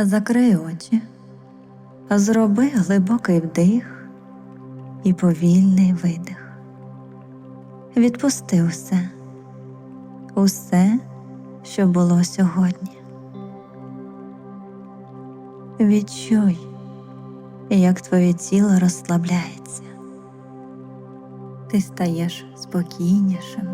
Закрий очі, зроби глибокий вдих і повільний видих. Відпусти усе, усе, що було сьогодні. Відчуй, як твоє тіло розслабляється. Ти стаєш спокійнішим.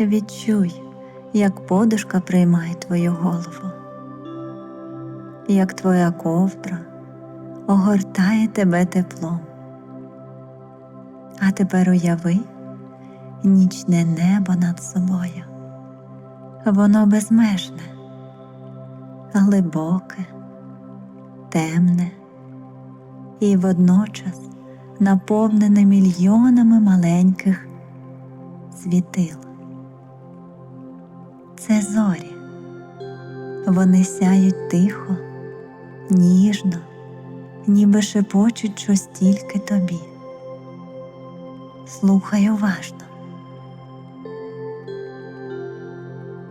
Відчуй, як подушка приймає твою голову, як твоя ковдра огортає тебе теплом. А тепер уяви нічне небо над собою. Воно безмежне, глибоке, темне і водночас наповнене мільйонами маленьких світил. Це зорі. Вони сяють тихо, ніжно, ніби шепочуть щось тільки тобі. Слухай уважно.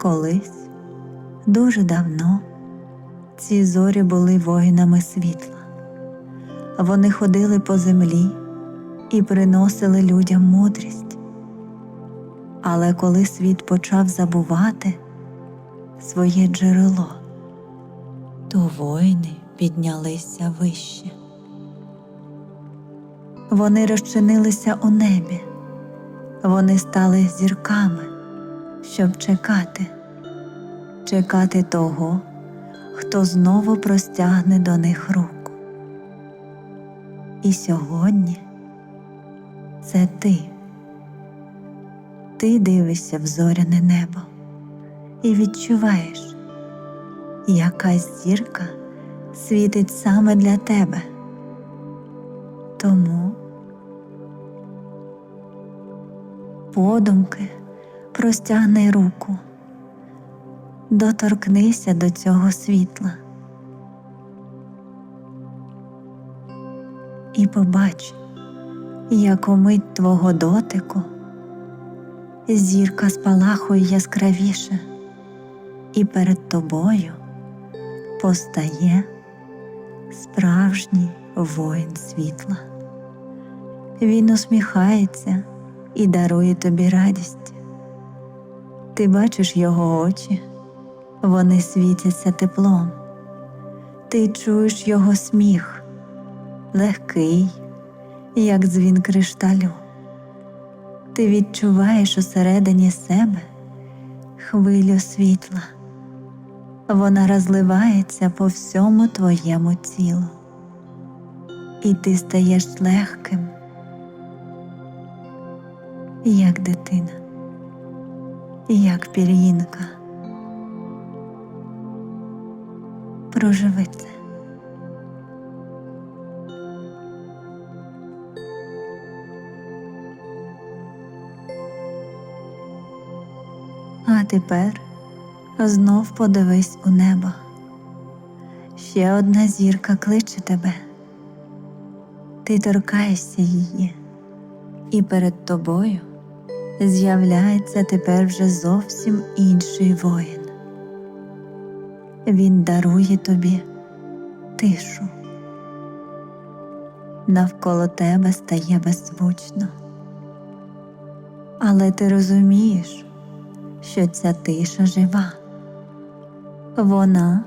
Колись, дуже давно, ці зорі були воїнами світла. Вони ходили по землі і приносили людям мудрість. Але коли світ почав забувати своє джерело, то воїни піднялися вище. Вони розчинилися у небі, вони стали зірками, щоб чекати, чекати того, хто знову простягне до них руку. І сьогодні це ти. Ти дивишся в зоряне небо і відчуваєш, якась зірка світить саме для тебе. Тому подумки простягни руку, доторкнися до цього світла і побач, як у мить твого дотику зірка спалахує яскравіше, і перед тобою постає справжній воїн світла. Він усміхається і дарує тобі радість. Ти бачиш його очі, вони світяться теплом. Ти чуєш його сміх, легкий, як дзвін кришталю. Ти відчуваєш усередині себе хвилю світла. Вона розливається по всьому твоєму тілу, і ти стаєш легким, як дитина, як пір'їнка. Проживи це. А тепер знов подивись у небо. Ще одна зірка кличе тебе. Ти торкаєшся її, і перед тобою з'являється тепер вже зовсім інший воїн. Він дарує тобі тишу. Навколо тебе стає беззвучно. Але ти розумієш, що ця тиша жива. Вона,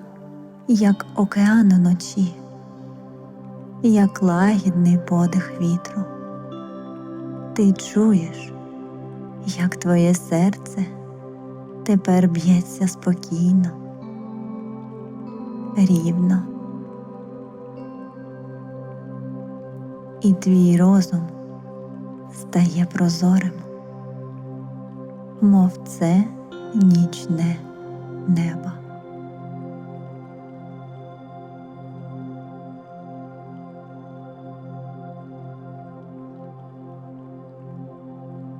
як океан уночі, як лагідний подих вітру. Ти чуєш, як твоє серце тепер б'ється спокійно, рівно. І твій розум стає прозорим мов це нічне небо.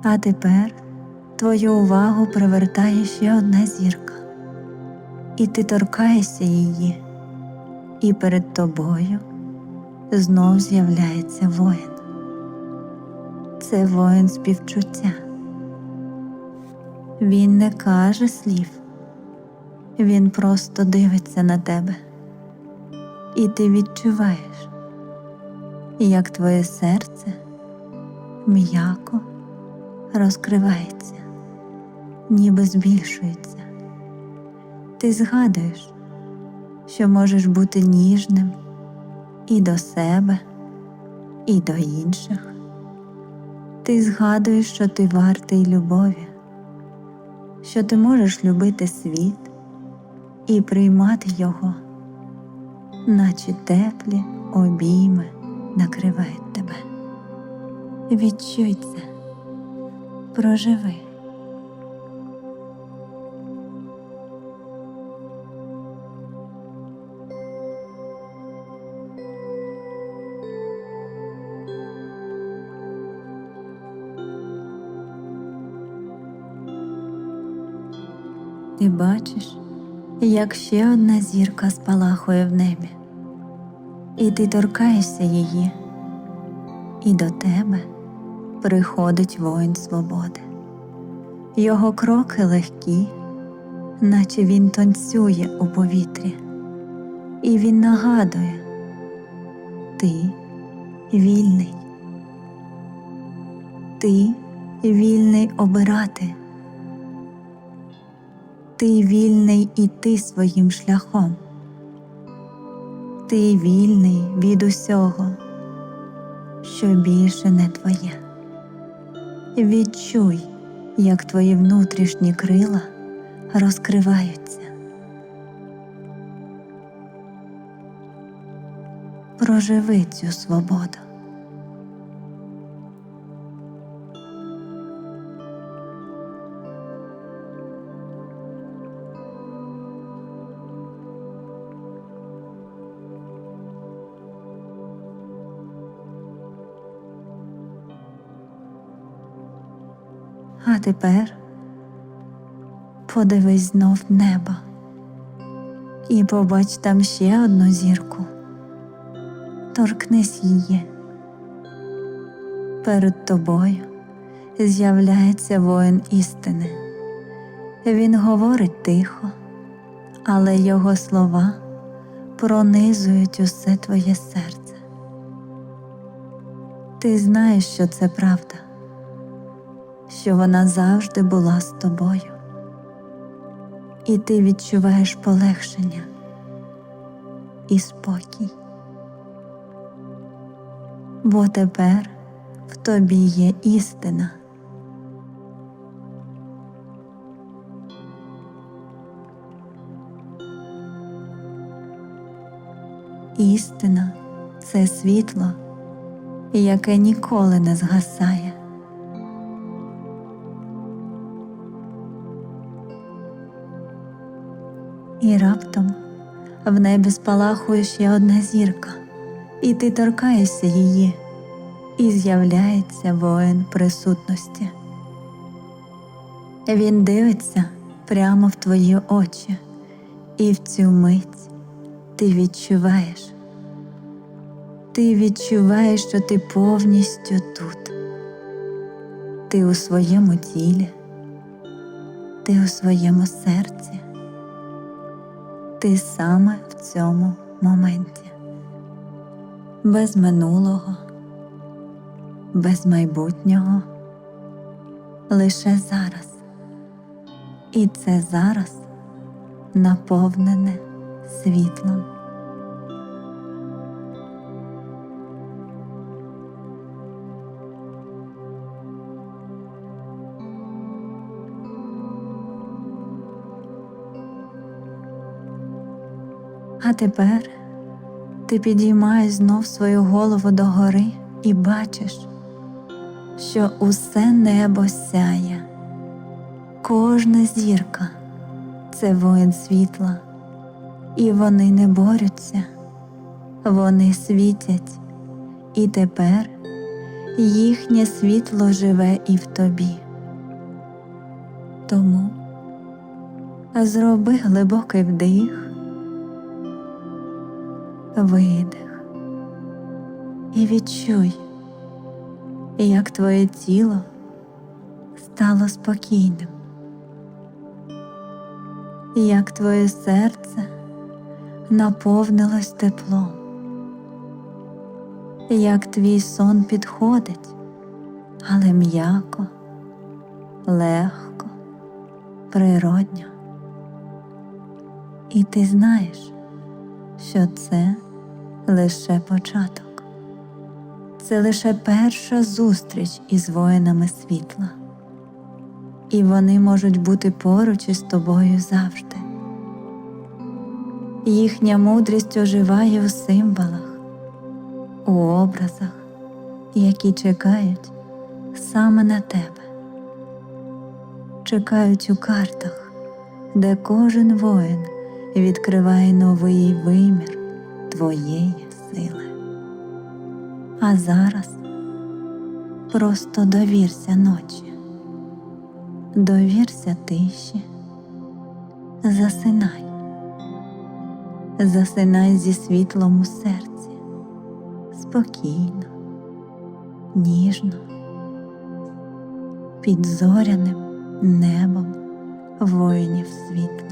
А тепер твою увагу привертає ще одна зірка, і ти торкаєшся її, і перед тобою знов з'являється воїн. Це воїн співчуття. Він не каже слів, Він просто дивиться на тебе, і ти відчуваєш, як твоє серце м'яко розкривається, ніби збільшується. Ти згадуєш, що можеш бути ніжним і до себе, і до інших. Ти згадуєш, що ти вартий любові, що ти можеш любити світ і приймати його, наче теплі обійми накривають тебе. Відчуй це, проживи. Ти бачиш, як ще одна зірка спалахує в небі, і ти торкаєшся її, і до тебе приходить воїн свободи. Його кроки легкі, наче він танцює у повітрі, і він нагадує ти вільний, ти вільний обирати. Ти вільний іти своїм шляхом. Ти вільний від усього, що більше не твоє. Відчуй, як твої внутрішні крила розкриваються. Проживи цю свободу. А тепер подивись знов в небо і побач там ще одну зірку. Торкнись її. Перед тобою з'являється воїн істини. Він говорить тихо, але його слова пронизують усе твоє серце. Ти знаєш, що це правда що вона завжди була з тобою, і ти відчуваєш полегшення і спокій, бо тепер в тобі є істина. Істина це світло, яке ніколи не згасає. І раптом в небі спалахує ще одна зірка, і ти торкаєшся її, і з'являється воїн присутності. Він дивиться прямо в твої очі, і в цю мить ти відчуваєш. Ти відчуваєш, що ти повністю тут. Ти у своєму тілі, ти у своєму серці ти саме в цьому моменті, без минулого, без майбутнього, лише зараз. І це зараз наповнене світлом. А тепер ти підіймаєш знов свою голову догори і бачиш, що усе небо сяє, кожна зірка це воїн світла, і вони не борються, вони світять, і тепер їхнє світло живе і в тобі. Тому зроби глибокий вдих видих і відчуй, як твоє тіло стало спокійним, як твоє серце наповнилось теплом, як твій сон підходить, але м'яко, легко, природньо. І ти знаєш, що це лише початок, це лише перша зустріч із воїнами світла, і вони можуть бути поруч із тобою завжди. Їхня мудрість оживає у символах, у образах, які чекають саме на тебе, чекають у картах, де кожен воїн відкриває новий вимір твоєї сили. А зараз просто довірся ночі, довірся тиші, засинай, засинай зі світлом у серці, спокійно, ніжно, під зоряним небом воїнів світла.